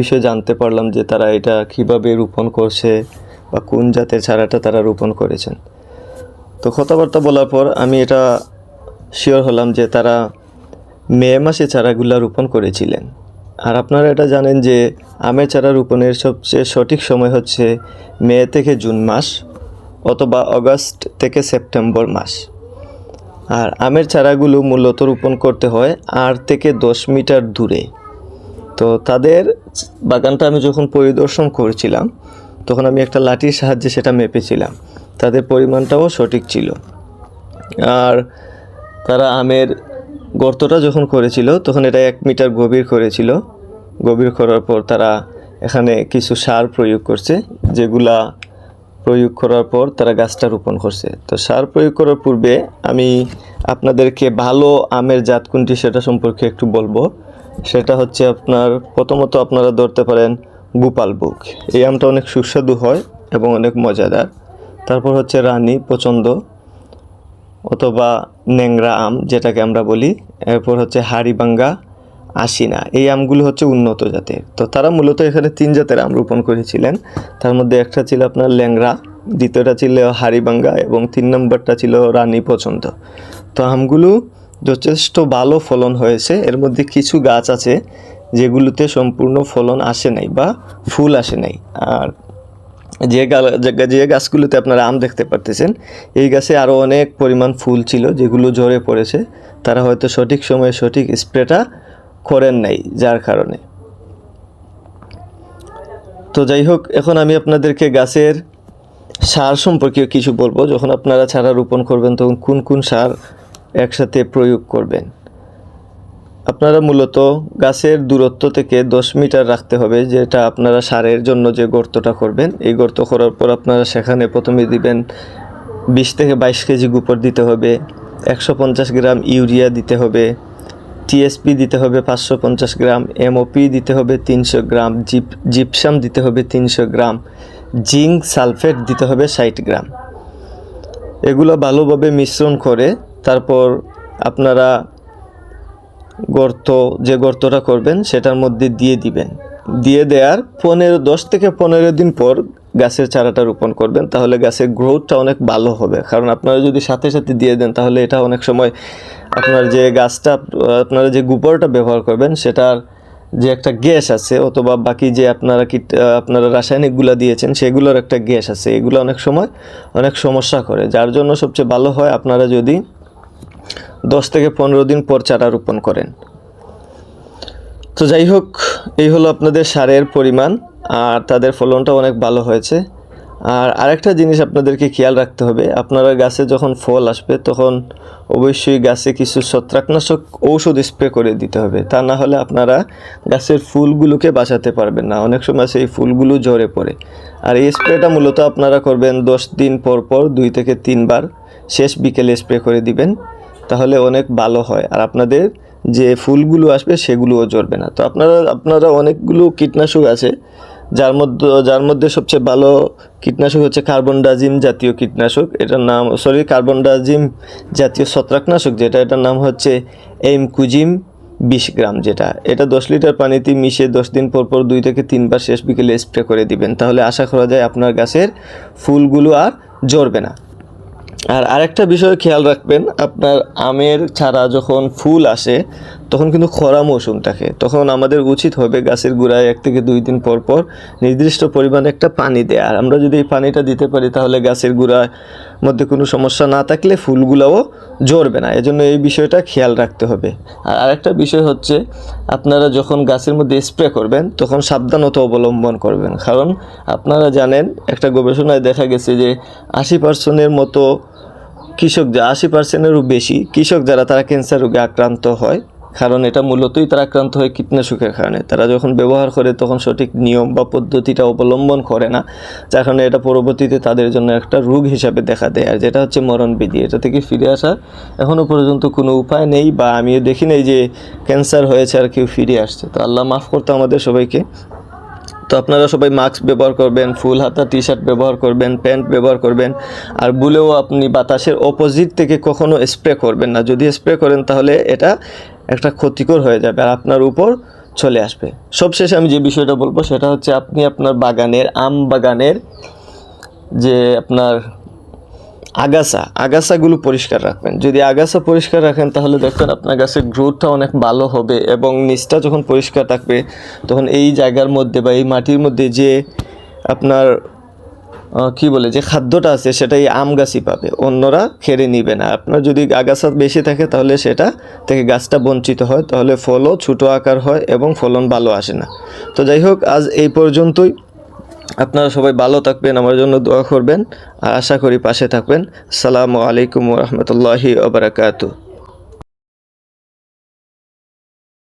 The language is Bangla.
বিষয়ে জানতে পারলাম যে তারা এটা কীভাবে রোপণ করছে বা কোন জাতের চারাটা তারা রোপণ করেছেন। তো কথাবার্তা বলার পর আমি এটা শিওর হলাম যে তারা মে মাসে চারাগুলা রোপণ করেছিলেন। আর আপনারা এটা জানেন যে আমের চারা রোপণের সবচেয়ে সঠিক সময় হচ্ছে মে থেকে জুন মাস অথবা অগস্ট থেকে সেপ্টেম্বর মাস। আর আমের চারাগুলো মূলত রোপণ করতে হয় আট থেকে দশ মিটার দূরে। তো তাদের বাগানটা আমি যখন পরিদর্শন করছিলাম, তখন আমি একটা লাঠির সাহায্যে সেটা মেপেছিলাম। তাদের পরিমাণটাও সঠিক ছিল। আর তারা আমের গর্তটা যখন করেছিল, তখন এটা এক মিটার গভীর করেছিল। গভীর করার পর তারা এখানে কিছু সার প্রয়োগ করছে, যেগুলা প্রয়োগ করার পর তারা গাছটা রোপণ করছে। তো সার প্রয়োগ করার পূর্বে আমি আপনাদেরকে ভালো আমের জাত কোনটি সেটা সম্পর্কে একটু বলব। সেটা হচ্ছে আপনার, প্রথমত আপনারা ধরতে পারেন গোপাল বুক এই আমটা অনেক সুস্বাদু হয় এবং অনেক মজাদার। তারপর হচ্ছে রানী পছন্দ অথবা ন্যাংরা আম, যেটাকে আমরা বলি। এরপর হচ্ছে হাড়িবাঙ্গা, আশিনা। এই আমগুলো হচ্ছে উন্নত জাতের। তো তারা মূলত এখানে তিন জাতের আম রোপণ করেছিলেন। তার মধ্যে একটা ছিল আপনার ল্যাংরা দ্বিতীয়টা ছিল হাড়িবাঙ্গা এবং তিন নম্বরটা ছিল রানী পছন্দ তো আমগুলো যথেষ্ট ভালো ফলন হয়েছে। এর মধ্যে কিছু গাছ আছে যেগুলোতে সম্পূর্ণ ফলন আসে নাই বা ফুল আসে নাই। আর যে যে গাছগুলোতে আপনারা আম দেখতে পারতেছেন, এই গাছে আরও অনেক পরিমাণ ফুল ছিল যেগুলো ঝরে পড়েছে। তারা হয়তো সঠিক সময়ে সঠিক স্প্রেটা করেন নাই, যার কারণে। তো যাই হোক, এখন আমি আপনাদেরকে গাছের সার সম্পর্কে কিছু বলব। যখন আপনারা চারা রোপণ করবেন, তখন কোন কোন সার একসাথে প্রয়োগ করবেন। আপনারা মূলত গাছের দূরত্ব থেকে দশ মিটার রাখতে হবে, যেটা আপনারা সারের জন্য যে গর্তটা করবেন, এই গর্ত করার পর আপনারা সেখানে প্রথমে দিবেন বিশ থেকে বাইশ কেজি গোবর দিতে হবে, একশো পঞ্চাশ গ্রাম ইউরিয়া দিতে হবে টিএসপি দিতে হবে পাঁচশো পঞ্চাশ গ্রাম এমওপি দিতে হবে তিনশো গ্রাম, জিপ, জিপসাম দিতে হবে তিনশো গ্রাম, জিঙ্ক সালফেট দিতে হবে ষাট গ্রাম। এগুলো ভালোভাবে মিশ্রণ করে তারপর আপনারা গর্ত, যে গর্তটা করবেন সেটার মধ্যে দিয়ে দিবেন। দিয়ে দেওয়ার পনেরো, দশ থেকে পনেরো দিন পর গাছের চারাটা রোপণ করবেন, তাহলে গাছের গ্রোথটা অনেক ভালো হবে। কারণ আপনারা যদি সাথে সাথে দিয়ে দেন, তাহলে এটা অনেক সময় আপনার যে গাছটা, আপনারা যে গোবরটা ব্যবহার করবেন, সেটার যে একটা গ্যাস আছে, অথবা বাকি যে আপনারা কীট, আপনারা রাসায়নিকগুলো দিয়েছেন, সেগুলোর একটা গ্যাস আছে। এগুলো অনেক সময় অনেক সমস্যা করে। যার জন্য সবচেয়ে ভালো হয় আপনারা যদি দশ থেকে পনেরো দিন পর চারা রোপণ করেন। তো যাই হোক, এই হলো আপনাদের সারের পরিমাণ, আর তাদের ফলনটা অনেক ভালো হয়েছে। আর আরেকটা জিনিস আপনাদেরকে খেয়াল রাখতে হবে, আপনারা গাছে যখন ফল আসবে তখন অবশ্যই গাছে কিছু ছত্রাকনাশক ঔষধ স্প্রে করে দিতে হবে, তা না হলে আপনারা গাছের ফুলগুলোকে বাঁচাতে পারবেন না। অনেক সময় সেই ফুলগুলো ঝরে পড়ে। আর এই স্প্রেটা মূলত আপনারা করবেন দশ দিন পর পর, দুই থেকে তিনবার শেষ বিকেলে স্প্রে করে দিবেন। তাহলে অনেক ভালো হয়। আর আপনাদের যে ফুলগুলো আসবে সেগুলোও জ্বরবে না। তো আপনারা আপনারা অনেকগুলো কীটনাশক আছে, যার মধ্যে যার মধ্যে সবচেয়ে ভালো কীটনাশক হচ্ছে কার্বন ডাজিম জাতীয় কীটনাশক। এটার নাম সরি কার্বন ডাজিম জাতীয় ছত্রাকনাশক, যেটা এটার নাম হচ্ছে এম কুজিম বিশ গ্রাম যেটা। এটা দশ লিটার পানিতে মিশিয়ে দশ দিন পর পর দুই থেকে তিনবার শেষ বিকেলে স্প্রে করে দিবেন। তাহলে আশা করা যায় আপনার গাছের ফুলগুলো আর জ্বরবে না। আর আরেকটা বিষয় খেয়াল রাখবেন, আপনার আমের ছাড়া যখন ফুল আসে, তখন কিন্তু খরা মৌসুম থাকে। তখন আমাদের উচিত হবে গাছের গোড়ায় এক থেকে দুই দিন পর পর নির্দিষ্ট পরিমাণে একটা পানি দেয়া। আর আমরা যদি এই পানিটা দিতে পারি, তাহলে গাছের গোড়ায় মধ্যে কোনো সমস্যা না থাকলে ফুলগুলোও জ্বরবে না। এজন্য এই বিষয়টা খেয়াল রাখতে হবে। আর আরেকটা বিষয় হচ্ছে, আপনারা যখন গাছের মধ্যে স্প্রে করবেন, তখন সাবধানতা অবলম্বন করবেন। কারণ আপনারা জানেন, একটা গবেষণায় দেখা গেছে যে আশি পার্সেন্টের মতো কৃষক, যা আশি পার্সেন্টেরও বেশি কৃষক যারা, তারা ক্যান্সার রোগে আক্রান্ত হয়। কারণ এটা মূলতই তারা আক্রান্ত হয় কীটনাশকের কারণে। তারা যখন ব্যবহার করে তখন সঠিক নিয়ম বা পদ্ধতিটা অবলম্বন করে না, যার কারণে এটা পরবর্তীতে তাদের জন্য একটা রোগ হিসাবে দেখা দেয়। আর যেটা হচ্ছে মরণবিধি, এটা থেকে ফিরে আসার এখনও পর্যন্ত কোনো উপায় নেই বা আমিও দেখি নাই যে ক্যান্সার হয়েছে আর কেউ ফিরে আসছে। তো আল্লাহ মাফ করতো আমাদের সবাইকে। তো আপনারা সবাই মাস্ক ব্যবহার করবেন, ফুল হাতা টি শার্ট ব্যবহার করবেন, প্যান্ট ব্যবহার করবেন। আর বুলেও আপনি বাতাসের অপোজিট থেকে কখনো স্প্রে করবেন না। যদি স্প্রে করেন তাহলে এটা একটা ক্ষতিকর হয়ে যাবে আর আপনার উপর চলে আসবে। সবশেষে আমি যে বিষয়টা বলব সেটা হচ্ছে আপনি আপনার বাগানের, আম বাগানের যে আপনার আগাছা, আগাছাগুলো পরিষ্কার রাখবেন। যদি আগাছা পরিষ্কার রাখেন তাহলে দেখবেন আপনার গাছের গ্রোথটা অনেক ভালো হবে এবং নিচটা যখন পরিষ্কার থাকবে, তখন এই জায়গার মধ্যে বা এই মাটির মধ্যে যে আপনার কি বলে, যে খাদ্যটা আছে সেটা এই আম গাছই পাবে, অন্যরা খেড়ে নিবে না। আপনার যদি আগাছা বেশি থাকে তাহলে সেটা থেকে গাছটা বঞ্চিত হয়, তাহলে ফলও ছোটো আকার হয় এবং ফলন ভালো আসে না। তো যাই হোক, আজ এই পর্যন্তই। আপনারা সবাই ভালো থাকবেন, আমার জন্য দোয়া করবেন, আর আশা করি পাশে থাকবেন। সালামু আলাইকুম রহমতুল্লাহি ওবরাকাতু